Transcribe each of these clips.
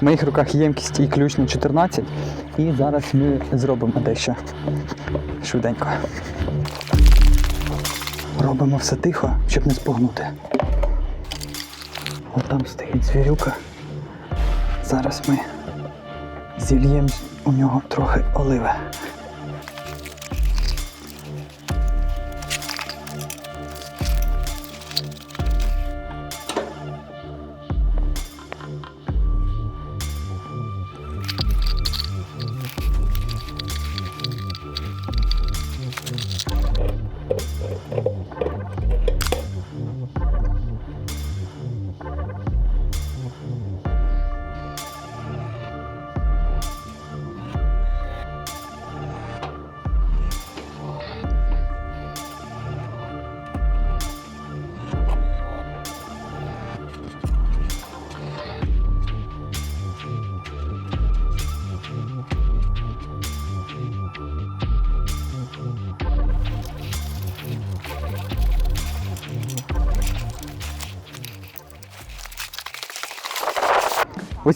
В моїх руках ємкість і ключ на 14. І зараз ми зробимо дещо швиденько. Робимо все тихо, щоб не спугнути. От там стоїть звірюка. Зараз ми зільємо у нього трохи оливи.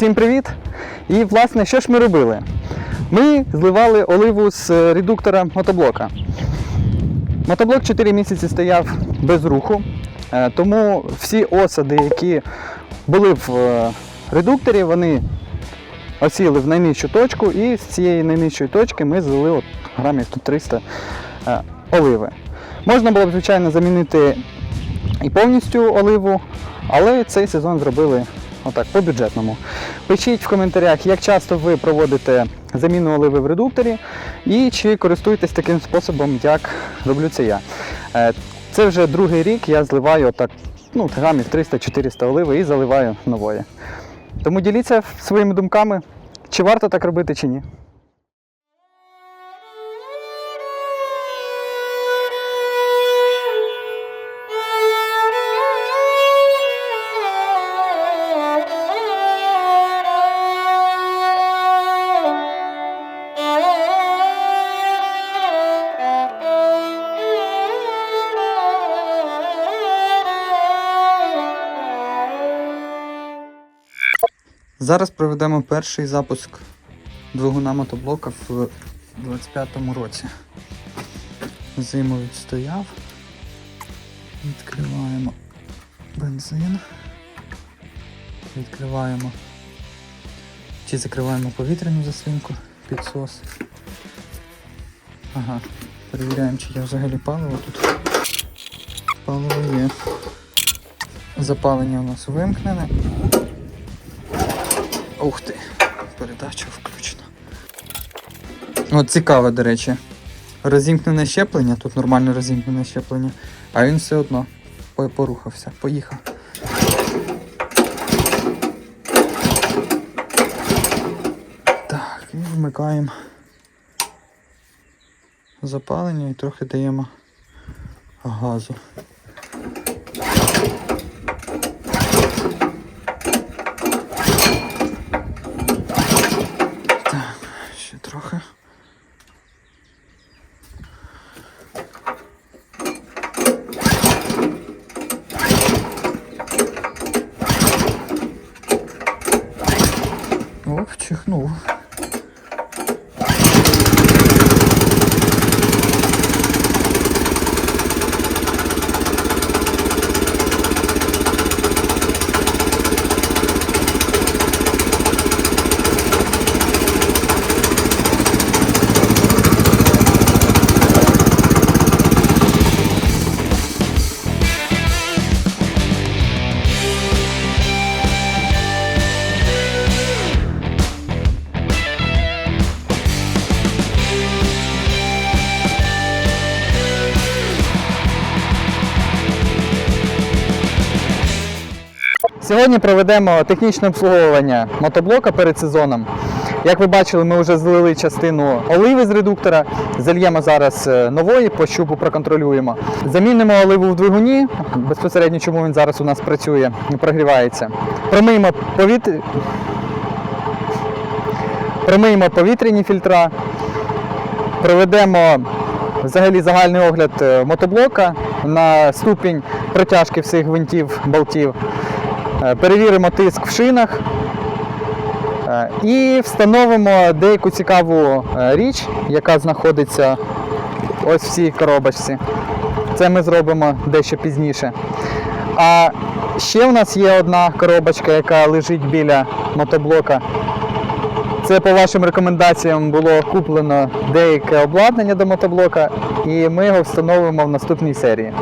Усім привіт! І власне, що ж ми робили? Ми зливали оливу з е, редуктора мотоблока. Мотоблок 4 місяці стояв без руху, е, тому всі осади, які були в е, редукторі, вони осіли в найнижчу точку, і з цієї найнижчої точки ми злили от грамів 300 е, оливи. Можна було б, звичайно, замінити і повністю оливу, але цей сезон зробили отак, по-бюджетному. Пишіть в коментарях, як часто ви проводите заміну оливи в редукторі і чи користуєтесь таким способом, як роблю це я. Е, Це вже другий рік я зливаю отак, ну, грамів 300-400 оливи і заливаю нової. Тому діліться своїми думками, чи варто так робити, чи ні. Зараз проведемо перший запуск двигуна мотоблока в 25-му році. Зиму відстояв. Відкриваємо бензин. Відкриваємо чи закриваємо повітряну заслінку, підсос. Ага, перевіряємо, чи є взагалі паливо тут. Паливо є. Запалення у нас вимкнене. Ух ти, передача включена. От цікаве, до речі. Розімкнене щеплення, тут нормальне розімкнене щеплення, а він все одно порухався, поїхав. Так, і вмикаємо запалення і трохи даємо газу. Сьогодні проведемо технічне обслуговування мотоблока перед сезоном. Як ви бачили, ми вже злили частину оливи з редуктора. Зальємо зараз е, нової, по щупу проконтролюємо. Замінимо оливу в двигуні, безпосередньо чому він зараз у нас працює, прогрівається. Промиємо повітря. Промиємо повітряні фільтра, проведемо взагалі загальний огляд е, мотоблока на ступінь протяжки всіх гвинтів, болтів. Е, Перевіримо тиск в шинах. Е, І встановимо деяку цікаву е, річ, яка знаходиться ось в цій коробочці. Це ми зробимо дещо пізніше. А ще у нас є одна коробочка, яка лежить біля мотоблока. Це по вашим рекомендаціям було куплено деяке обладнання до мотоблока, і ми його встановимо в наступній серії.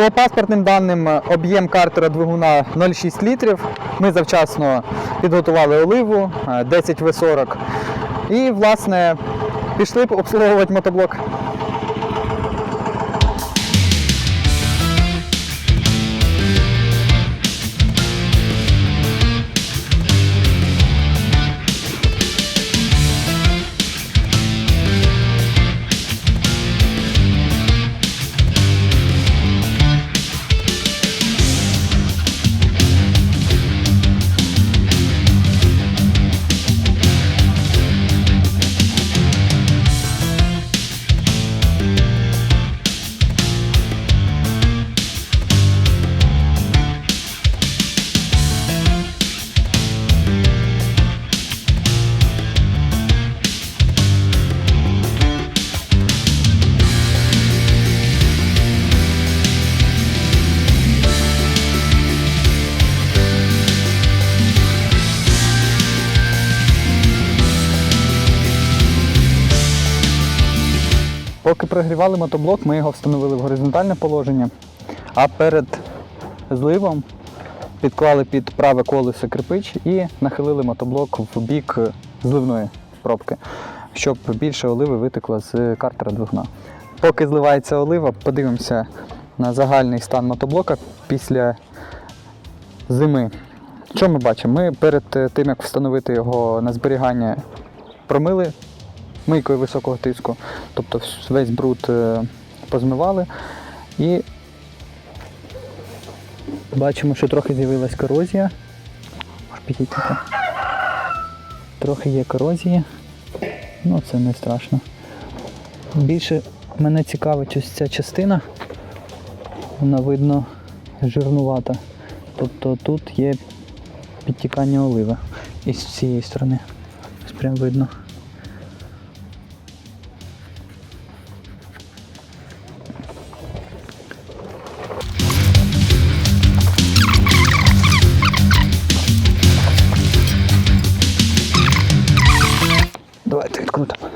По паспортним даним е, об'єм картера двигуна 0,6 літрів. Ми завчасно підготували оливу е, 10 В40 і, власне, пішли обслуговувати мотоблок. Прогрівали мотоблок, ми його встановили в горизонтальне положення, а перед зливом підклали під праве колесо кирпич і нахилили мотоблок в бік зливної пробки, щоб більше оливи витекло з картера двигуна. Поки зливається олива, подивимося на загальний стан мотоблока після зими. Що ми бачимо? Ми перед тим, як встановити його на зберігання, промили мийкою високого тиску, тобто весь бруд е, позмивали і бачимо, що трохи з'явилась корозія. Підійти. Трохи є корозії, ну це не страшно. Більше мене цікавить ось ця частина, вона видно жирнувата. Тобто тут є підтікання оливи із цієї сторони. Ось прям видно. Давайте відкрутимо.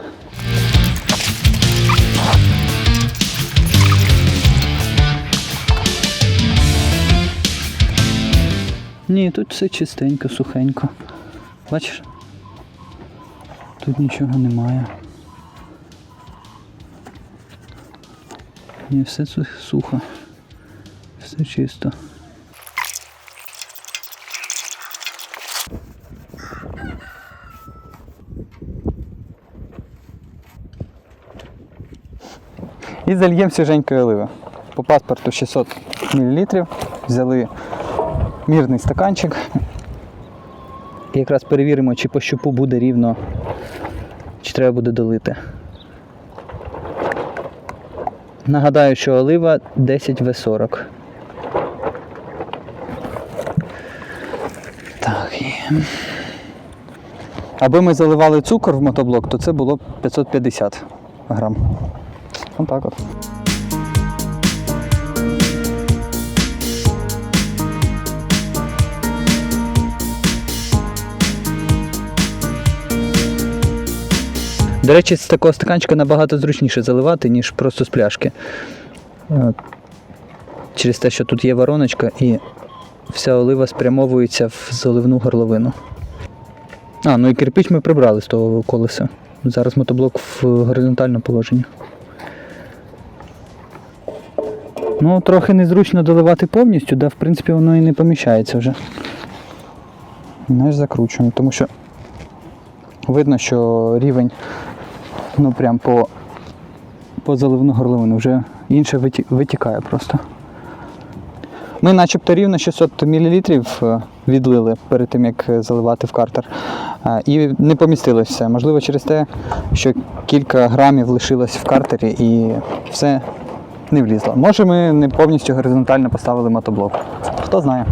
Ні, тут все чистенько, сухенько. Бачиш? Тут нічого немає. Ні, все сухо. Все чисто. І зальємо свіженької оливи. По паспорту 600 мл. Взяли мірний стаканчик. І якраз перевіримо, чи по щупу буде рівно, чи треба буде долити. Нагадаю, що олива 10 В40. Так. Аби ми заливали цукор в мотоблок, то це було 550 грам. Отак от. До речі, з такого стаканчика набагато зручніше заливати, ніж просто з пляшки. Е, Через те, що тут є вороночка і вся олива спрямовується в заливну горловину. А, ну і кирпич ми прибрали з того колеса. Зараз мотоблок в горизонтальному положенні. Ну, трохи незручно доливати повністю, да, в принципі, воно і не поміщається вже. Знаєш, закручуємо, тому що видно, що рівень ну прям по, по заливну горловину вже інше витікає просто. Ми начебто рівно 600 мл відлили перед тим, як е, заливати в картер. Е, І не помістилось все. Можливо, через те, що кілька грамів лишилось в картері і все не влізла. Може ми не повністю горизонтально поставили мотоблок. Хто знає.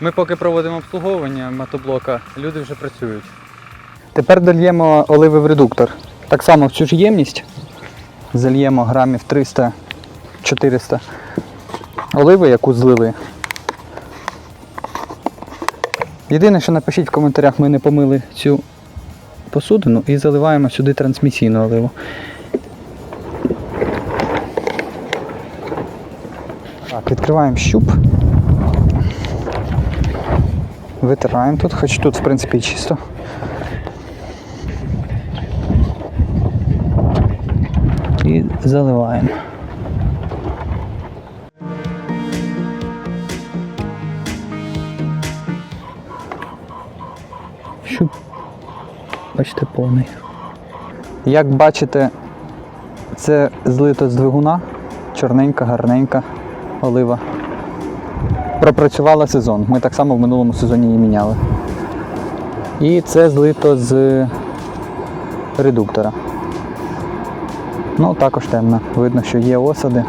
Ми поки проводимо обслуговування мотоблока, люди вже працюють. Тепер дольємо оливи в редуктор. Так само в цю ж ємність зальємо грамів 300 300-400 оливи, яку злили. Єдине, що напишіть в коментарях, ми не помили цю посудину і заливаємо сюди трансмісійну оливу. Так, відкриваємо щуп. Витираємо тут, хоч тут в принципі чисто. І заливаємо. Бачите, повний. Як бачите, це злито з двигуна, чорненька, гарненька олива. Пропрацювала сезон. Ми так само в минулому сезоні її міняли. І це злито з редуктора. Ну, також темно. Видно, що є осади.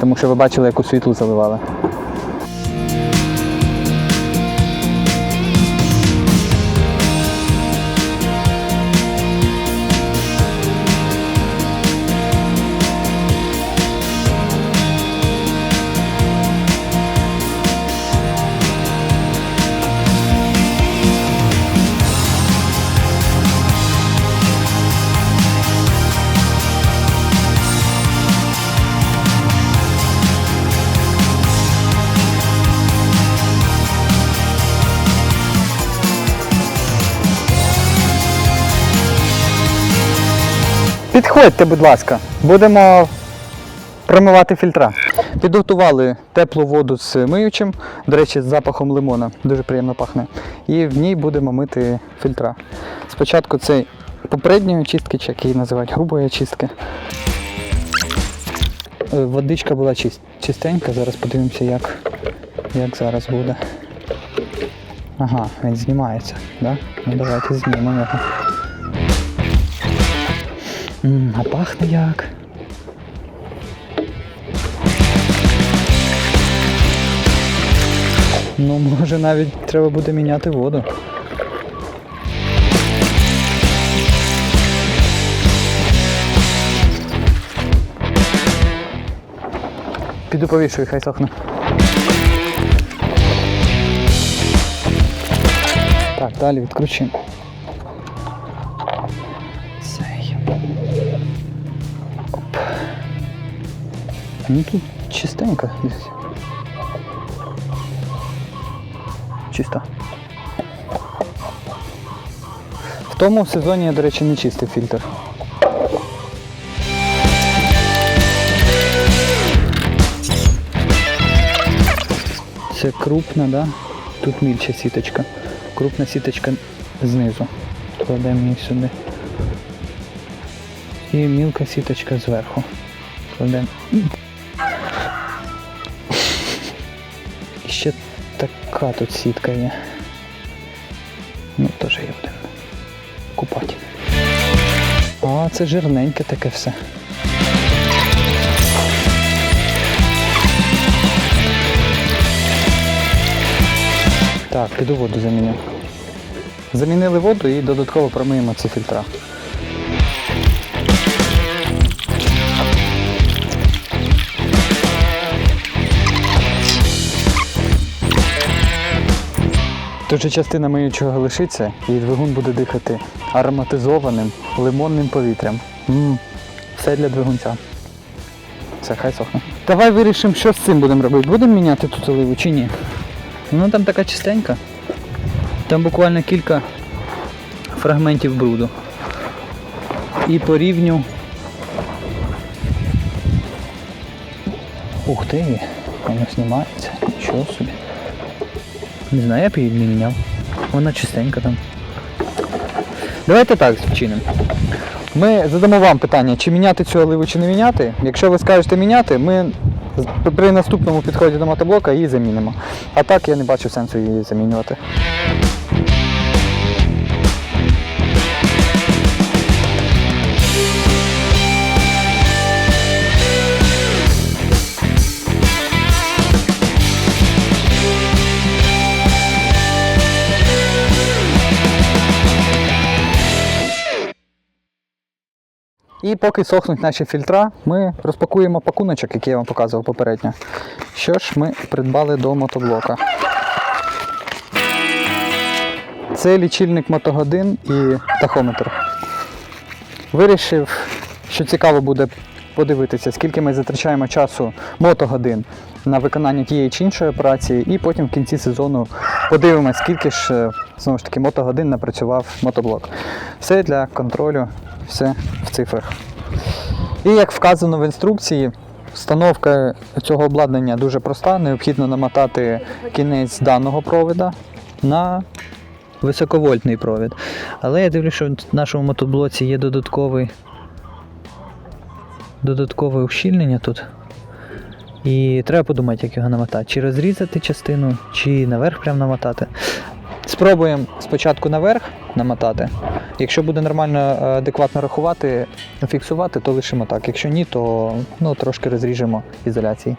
Тому що ви бачили, яку світлу заливали. Підходьте, будь ласка, будемо промивати фільтра. Підготували теплу воду з миючим, до речі, з запахом лимона, дуже приємно пахне. І в ній будемо мити фільтра. Спочатку цей попередньої очистки, чи як її називають, грубої очистки. Е, Водичка була чист, чистенька, зараз подивимося, як, як зараз буде. Ага, він знімається, да? Ну давайте знімемо його. М, а пахне як. Ну, може навіть треба буде міняти воду. Піду повішую, хай сохне. Так, далі відкручуємо. Ну тут чистенько десь. Чисто. В тому сезоні я, до речі, не чистив фільтр. Це крупна, да? Тут мільча сіточка. Крупна сіточка знизу. Кладемо її сюди. І мілка сіточка зверху. Кладемо. Ще така тут сітка є. Ну, теж є будемо купати. А, це жирненьке таке все. Так, піду воду заміню. Замінили воду і додатково промиємо ці фільтра. Тут же частина миючого лишиться і двигун буде дихати ароматизованим лимонним повітрям. Мм, все для двигунця. Все, хай сохне. Давай вирішимо, що з цим будемо робити. Будемо міняти тут оливу чи ні? Ну там така чистенька. Там буквально кілька фрагментів бруду. І по рівню. Ух ти, воно знімається. Нічого собі. Не знаю, я б її не міняв. Вона чистенька там. Давайте так вчинимо. Ми задамо вам питання, чи міняти цю оливу, чи не міняти. Якщо ви скажете міняти, ми при наступному підході до мотоблока її замінимо. А так я не бачу сенсу її замінювати. І поки сохнуть наші фільтра, ми розпакуємо пакуночок, який я вам показував попередньо. Що ж ми придбали до мотоблока? Це лічильник мотогодин і тахометр. Вирішив, що цікаво буде подивитися, скільки ми затрачаємо часу мотогодин на виконання тієї чи іншої операції, і потім в кінці сезону подивимося, скільки ж е, знову ж таки мотогодин напрацював мотоблок. Все для контролю, все в цифрах. І як вказано в інструкції, встановка цього обладнання дуже проста. Необхідно намотати кінець даного провода на високовольтний провід. Але я дивлюся, що в нашому мотоблоці є додатковий додаткове ущільнення тут. І треба подумати, як його намотати. Чи розрізати частину, чи наверх прям намотати. Спробуємо спочатку наверх намотати. Якщо буде нормально е, адекватно рахувати, фіксувати, то лишимо так. Якщо ні, то ну, трошки розріжемо ізоляції.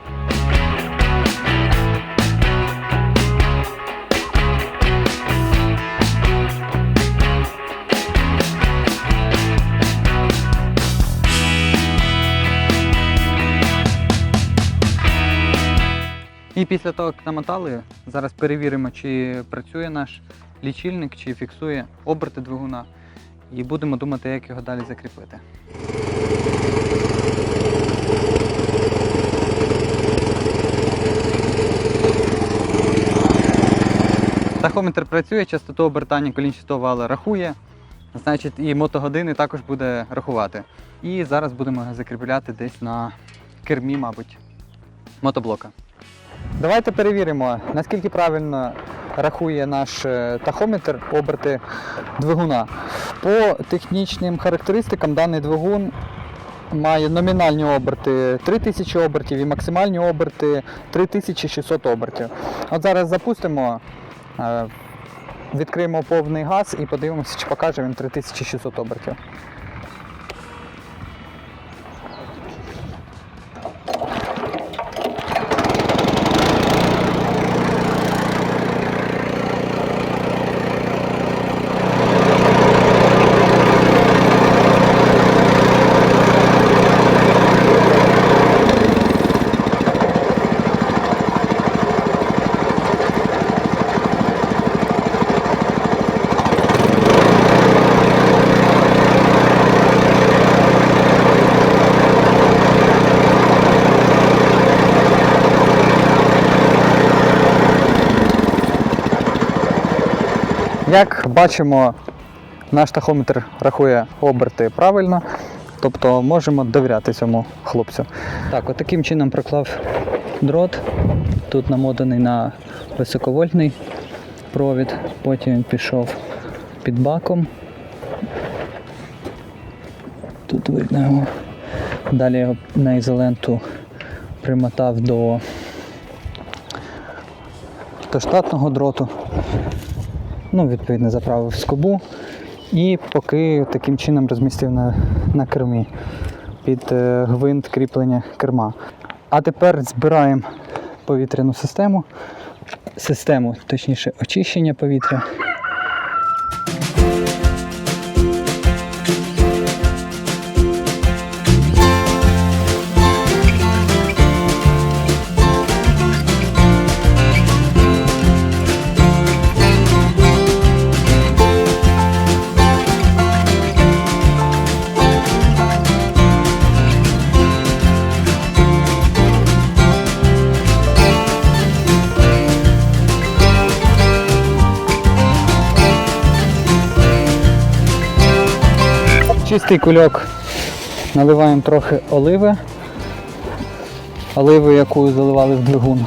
І після того, як намотали, зараз перевіримо, чи працює наш лічильник, чи фіксує оберти двигуна. І будемо думати, як його далі закріпити. Тахометр працює, частоту обертання колінчатого вала рахує, значить і мотогодини також буде рахувати. І зараз будемо закріпляти десь на кермі, мабуть, мотоблока. Давайте перевіримо, наскільки правильно рахує наш е, тахометр оберти двигуна. По технічним характеристикам даний двигун має номінальні оберти 3000 обертів і максимальні оберти 3600 обертів. От зараз запустимо, е, відкриємо повний газ і подивимося, чи покаже він 3600 обертів. Як бачимо, наш тахометр рахує оберти правильно, тобто можемо довіряти цьому хлопцю. Так, от таким чином проклав дрот. Тут намотаний на високовольтний провід, потім він пішов під баком. Тут видно його. Далі його на ізоленту примотав до, до штатного дроту ну, відповідно, заправив скобу і поки таким чином розмістив на, на кермі під е, гвинт кріплення керма. А тепер збираємо повітряну систему, систему, точніше, очищення повітря. Чистий кульок наливаємо трохи оливи. Оливи, яку заливали в двигун.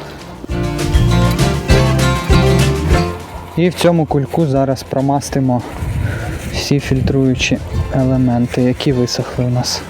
І в цьому кульку зараз промастимо всі фільтруючі елементи, які висохли у нас.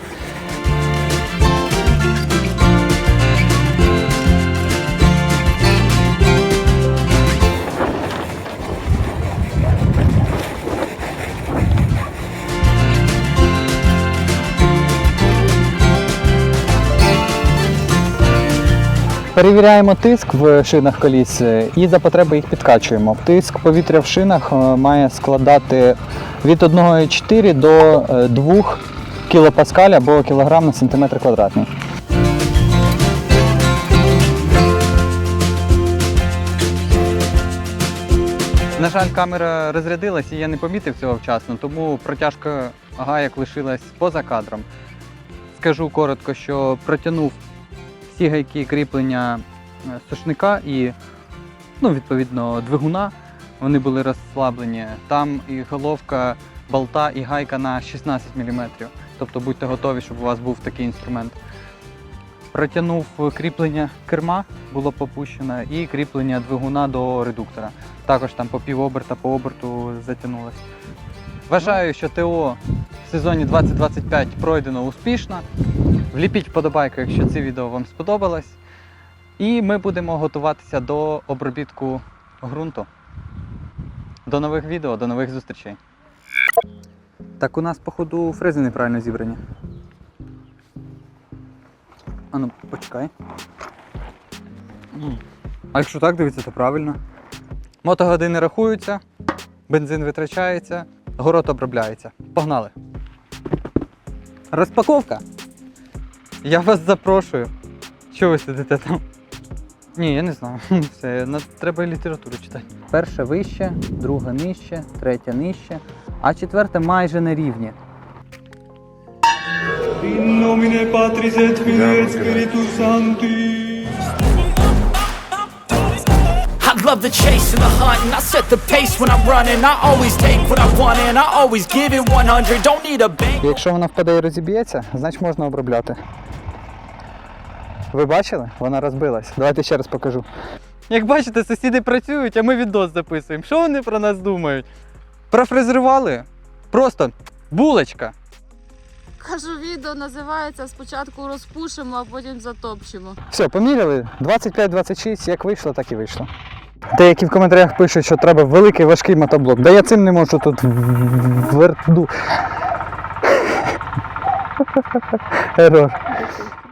Перевіряємо тиск в шинах коліс е, і за потреби їх підкачуємо. Тиск повітря в шинах е, має складати від 1,4 до е, 2 кілопаскаль або кілограм на сантиметр квадратний. На жаль, камера розрядилась і я не помітив цього вчасно, тому протяжка гаяк лишилась поза кадром. Скажу коротко, що протягнув всі гайки кріплення е, сушника і, ну, відповідно, двигуна. Вони були розслаблені. Там і головка болта, і гайка на 16 мм. Тобто будьте готові, щоб у вас був такий інструмент. Протягнув кріплення керма, було попущено, і кріплення двигуна до редуктора. Також там по півоберта, по оберту затягнулося. Вважаю, що ТО в сезоні 2025 пройдено успішно. Вліпіть вподобайку, якщо це відео вам сподобалось. І ми будемо готуватися до обробітку ґрунту. До нових відео, до нових зустрічей. Так у нас, походу, фрези неправильно зібрані. А ну, почекай. А якщо так дивитися, то правильно. Мотогодини рахуються, бензин витрачається, город обробляється. Погнали. Розпаковка. Я вас запрошую. Чого ви сидите там? Ні, я не знаю. Все, треба літературу читати. Перша вище, друга нижче, третя нижче, а четверта майже на рівні. I love the chase and the hunt, and I set the pace when I'm running. I always take what I want, and I always give it 100. Don't need a bank. Якщо вона впаде і розіб'ється, значить можна обробляти. Ви бачили? Вона розбилась. Давайте ще раз покажу. Як бачите, сусіди працюють, а ми відос записуємо. Що вони про нас думають? Профрезерували? Просто булочка. Кажу, відео називається спочатку розпушимо, а потім затопчемо. Все, поміряли. 25-26, як вийшло, так і вийшло. Деякі в коментарях пишуть, що треба великий важкий мотоблок. Да я цим не можу тут верду. Ерор.